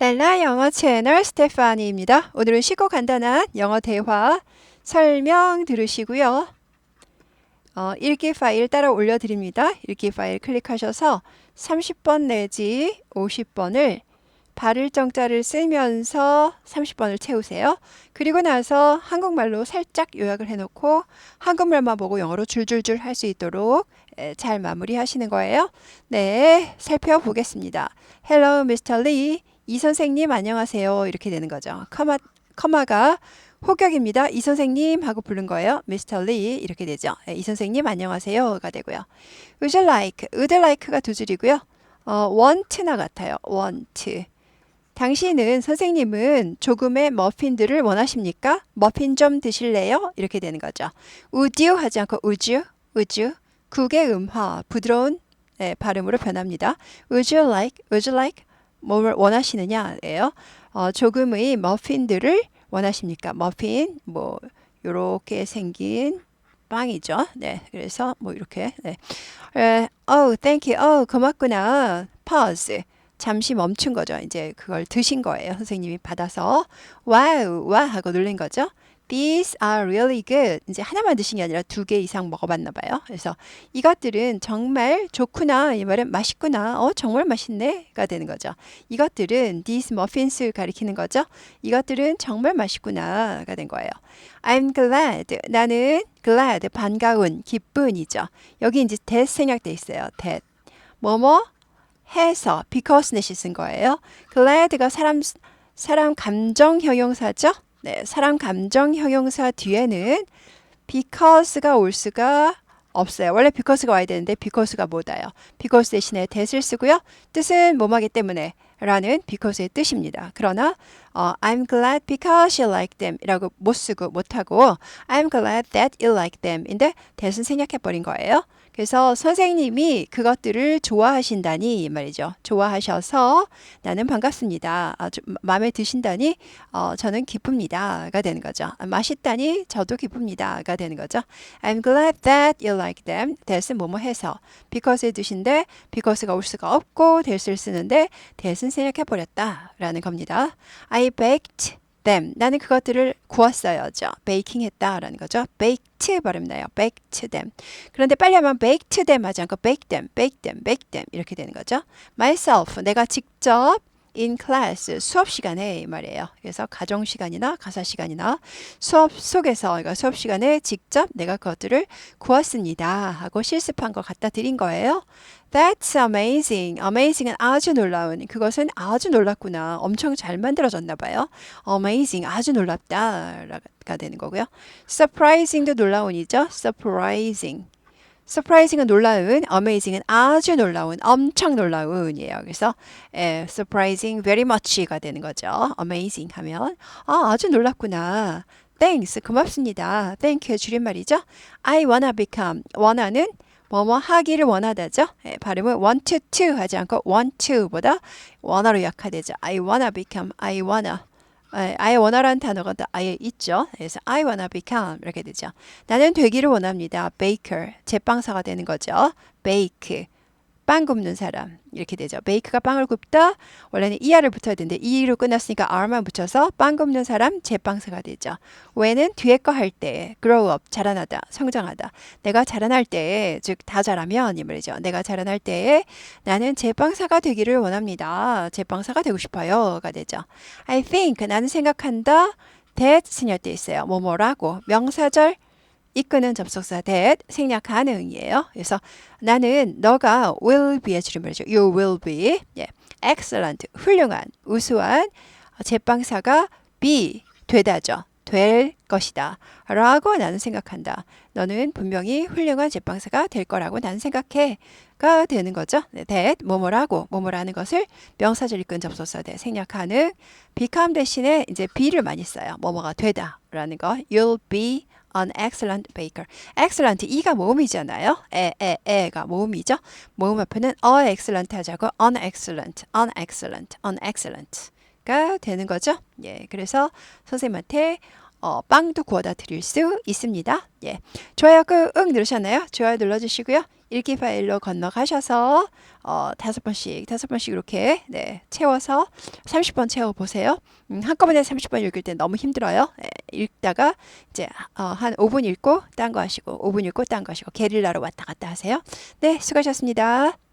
랄라 영어 채널 스테파니입니다. 오늘은 쉽고 간단한 영어 대화 설명 들으시고요. 어, 읽기 파일 따라 올려드립니다. 읽기 파일 클릭하셔서 30번 내지 50번을 발을 정자를 쓰면서 30번을 채우세요. 그리고 나서 한국말로 살짝 요약을 해놓고 한국말만 보고 영어로 줄줄줄 할 수 있도록 에, 잘 마무리하시는 거예요. 네, 살펴보겠습니다. Hello, Mr. Lee. 이 선생님 안녕하세요. 이렇게 되는 거죠. 커마, 커마가 호격입니다. 이 선생님 하고 부른 거예요. Mr. Lee 이렇게 되죠. 예, 이 선생님 안녕하세요가 되고요. Would you like? Would like가 두 줄이고요. 어, want나 같아요. want. 당신은 선생님은 조금의 머핀들을 원하십니까? 머핀 좀 드실래요? 이렇게 되는 거죠. Would you 하지 않고 would you? Would you? 국의 음화, 부드러운 예, 발음으로 변합니다. Would you like? Would you like? 뭘 원하시느냐예요. 어, 조금의 머핀들을 원하십니까? 머핀 뭐 요렇게 생긴 빵이죠. 네, 그래서 뭐 이렇게 네. 에, oh, thank you. 어, 고맙구나. pause. 잠시 멈춘 거죠. 이제 그걸 드신 거예요. 선생님이 받아서 와우, 와 하고 놀린 거죠. These are really good. 이제 하나만 드신 게 아니라 두 개 이상 먹어봤나 봐요. 그래서 이것들은 정말 좋구나. 이 말은 맛있구나. 어, 정말 맛있네.가 되는 거죠. 이것들은 these muffins 가리키는 거죠. 이것들은 정말 맛있구나.가 된 거예요. I'm glad. 나는 glad. 반가운, 기쁜이죠. 여기 이제 that 생략돼 있어요. that. 뭐뭐 해서 because 넷이 쓴 거예요. glad가 사람 사람 감정 형용사죠. 네, 사람 감정 형용사 뒤에는 because가 올 수가 없어요. 원래 because가 와야 되는데 because가 못 와요. because 대신에 that을 쓰고요. 뜻은 뭐뭐하기 때문에 라는 because의 뜻입니다. 그러나 어, I'm glad because you like them 이라고 못 쓰고 못하고 I'm glad that you like them 인데 that은 생략해버린 거예요. 그래서 선생님이 그것들을 좋아하신다니 말이죠. 좋아하셔서 나는 반갑습니다. 아, 마음에 드신다니 어, 저는 기쁩니다가 되는 거죠. 아, 맛있다니 저도 기쁩니다가 되는 거죠. I'm glad that you like them. that은 뭐뭐 해서 because의 뜻인데 because가 올 수가 없고 that을 쓰는데 that은 생략해버렸다라는 겁니다. I baked them. 나는 그것들을 구웠어요죠. 베이킹 했다라는 거죠. baked 발음 나요. baked them. 그런데 빨리 하면 baked them 하지 않고 bake them, bake them, bake them 이렇게 되는 거죠. myself 내가 직접 in class 수업 시간에 말이에요. 그래서 가정 시간이나 가사 시간이나 수업 속에서 그러니까 수업 시간에 직접 내가 그것들을 구웠습니다 하고 실습한 거 갖다 드린 거예요. That's amazing. amazing은 아주 놀라운. 그것은 아주 놀랍구나. 엄청 잘 만들어졌나 봐요. amazing 아주 놀랍다가 되는 거고요. surprising도 놀라운이죠. surprising. Surprising은 놀라운, amazing은 아주 놀라운, 엄청 놀라운이에요. 그래서 에, surprising very much가 되는 거죠. amazing 하면 아, 아주 놀랍구나. thanks 고맙습니다. thank의 줄임말이죠. I wanna become wanna는 뭐뭐 하기를 원하다죠. 예, 발음은 want to 하지 않고 want to보다 wanna로 약화되죠. I wanna become, I wanna. I wanna라는 단어가 또 아예 있죠. 그래서 I wanna become 이렇게 되죠. 나는 되기를 원합니다. baker, 제빵사가 되는 거죠. bake, 빵 굽는 사람 이렇게 되죠. 베이크가 빵을 굽다 원래는 이하를 붙어야 되는데 이로 끝났으니까 r만 붙여서 빵 굽는 사람 제빵사가 되죠. 왜는 뒤에 거 할 때 grow up 자라나다 성장하다 내가 자라날 때즉다 자라면 이 말이죠. 내가 자라날 때 나는 제빵사가 되기를 원합니다. 제빵사가 되고 싶어요가 되죠. I think 나는 생각한다. that 스녀 때 있어요. 뭐뭐라고 명사절 이끄는 접속사 that 생략 가능이에요. 그래서 나는 너가 will be의 줄임말이죠. You will be. 예. excellent. 훌륭한. 우수한 제빵사가 be 되다죠. 될 것이다. 라고 나는 생각한다. 너는 분명히 훌륭한 제빵사가 될 거라고 나는 생각해. 가 되는 거죠. 네, that 뭐뭐라고 뭐뭐라는 것을 명사절 이끈 접속사 대 생략하는 become 대신에 이제 be를 많이 써요. 뭐뭐가 되다 라는 거. You'll be an excellent baker. excellent 이가 모음이잖아요. 에, 에, 에가 모음이죠. 모음 앞에는 a excellent 하자고 an excellent, an excellent, an excellent가 되는 거죠. 예, 그래서 선생님한테 어, 빵도 구워다 드릴 수 있습니다. 예. 좋아요 꾹응 누르셨나요? 좋아요 눌러주시고요. 읽기 파일로 건너가셔서 어, 다섯 번씩, 다섯 번씩 이렇게 네, 채워서 30번 채워 보세요. 음, 한꺼번에 30번 읽을 때 너무 힘들어요. 네, 읽다가 이제 어, 한 5분 읽고 딴 거 하시고 5분 읽고 딴 거 하시고 게릴라로 왔다 갔다 하세요. 네, 수고하셨습니다.